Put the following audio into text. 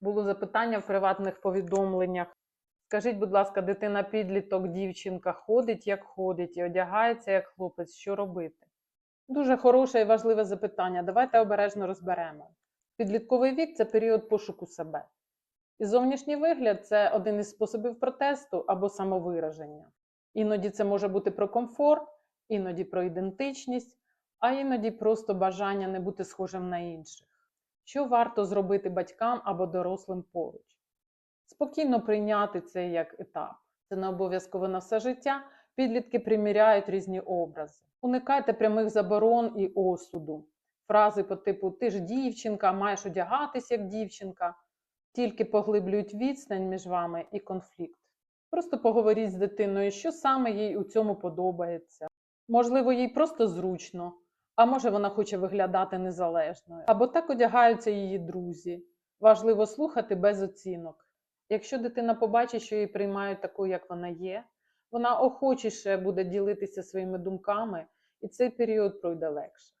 Було запитання в приватних повідомленнях. Скажіть, будь ласка, дитина підліток, дівчинка ходить, як ходить, і одягається як хлопець. Що робити? Дуже хороше і важливе запитання. Давайте обережно розберемо. Підлітковий вік це період пошуку себе. І зовнішній вигляд це один із способів протесту або самовираження. Іноді це може бути про комфорт, іноді про ідентичність, а іноді просто бажання не бути схожим на інших. Що варто зробити батькам або дорослим поруч? Спокійно прийняти це як етап. Це не обов'язково на все життя. Підлітки приміряють різні образи. Уникайте прямих заборон і осуду. Фрази по типу Ти ж дівчинка, маєш одягатись як дівчинка, тільки поглиблюють відстань між вами і конфлікт. Просто поговоріть з дитиною, що саме їй у цьому подобається. Можливо, їй просто зручно, а може вона хоче виглядати незалежною. Або так одягаються її друзі. Важливо слухати без оцінок. Якщо дитина побачить, що її приймають такою, як вона є, вона охочіше буде ділитися своїми думками, і цей період пройде легше.